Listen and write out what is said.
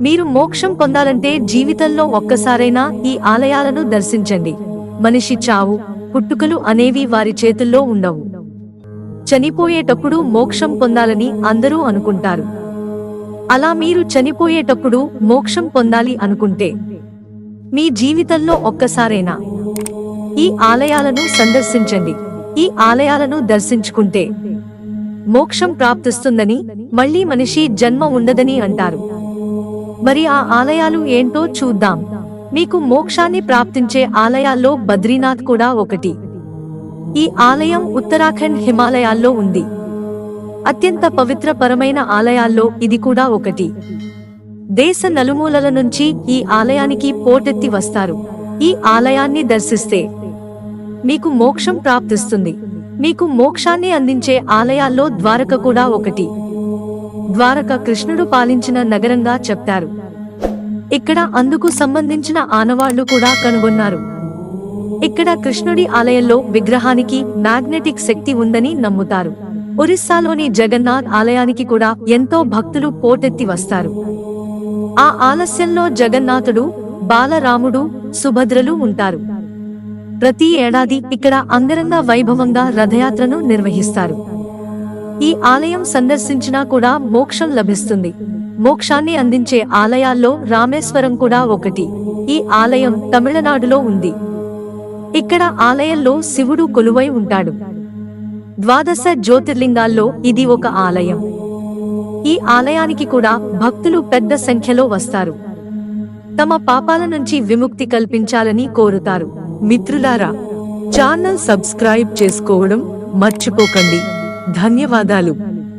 మీరు మోక్షం పొందాలంటే జీవితంలో ఒక్కసారైనా ఈ ఆలయాలను దర్శించండి. మనిషి చావు పుట్టుకలు అనేవి వారి చేతుల్లో ఉండవు. చనిపోయేటప్పుడు మోక్షం పొందాలని అందరూ అనుకుంటారు. అలా మీరు చనిపోయేటప్పుడు మోక్షం పొందాలి అనుకుంటే మీ జీవితంలో ఒక్కసారైనా ఈ ఆలయాలను సందర్శించండి. ఈ ఆలయాలను దర్శించుకుంటే మోక్షం ప్రాప్తిస్తుందని మళ్ళీ మనిషి జన్మ ఉండదని అంటారు. మరి ఆ ఆలయాలు ఏంటో చూద్దాం. మీకు మోక్షాన్ని ప్రాప్తించే ఆలయాల్లో బద్రీనాథ్ కూడా ఒకటి. ఈ ఆలయం ఉత్తరాఖండ్ హిమాలయాల్లో ఉంది. అత్యంత పవిత్రపరమైన ఆలయాల్లో ఇది కూడా ఒకటి. దేశ నలుమూలల నుంచి ఈ ఆలయానికి పోటెత్తి వస్తారు. ఈ ఆలయాన్ని దర్శిస్తే మీకు మోక్షం ప్రాప్తిస్తుంది. మీకు మోక్షాన్ని అందించే ఆలయాల్లో ద్వారక కూడా ఒకటి. ద్వారక కృష్ణుడు పాలించిన నగరంగా చెప్తారు. ఇక్కడ అందుకు సంబంధించిన ఆనవాళ్ళు కూడా కనుగొన్నారు. ఇక్కడ కృష్ణుడి ఆలయంలో విగ్రహానికి మ్యాగ్నెటిక్ శక్తి ఉందని నమ్ముతారు. ఒరిస్సాలోని జగన్నాథ్ ఆలయానికి కూడా ఎంతో భక్తులు పోటెత్తి వస్తారు. ఆ ఆలస్యంలో జగన్నాథుడు బాలరాముడు సుభద్రలు ఉంటారు. ప్రతి ఏడాది ఇక్కడ అంగరంగ వైభవంగా రథయాత్రను నిర్వహిస్తారు. ఈ ఆలయం సందర్శించినా కూడా మోక్షం లభిస్తుంది. మోక్షాన్ని అందించే ఆలయాల్లో రామేశ్వరం కూడా ఒకటి. ఈ ఆలయం తమిళనాడులో ఉంది. ఇక్కడ ఆలయంలో శివుడు కొలువై ఉంటాడు. ద్వాదశ జ్యోతిర్లింగాల్లో ఇది ఒక ఆలయం. ఈ ఆలయానికి కూడా భక్తులు పెద్ద సంఖ్యలో వస్తారు. తమ పాపాల నుంచి విముక్తి కల్పించాలని కోరుతారు. మిత్రులారా ఛానల్ సబ్స్క్రైబ్ చేసుకోవడం మర్చిపోకండి. ధన్యవాదాలు.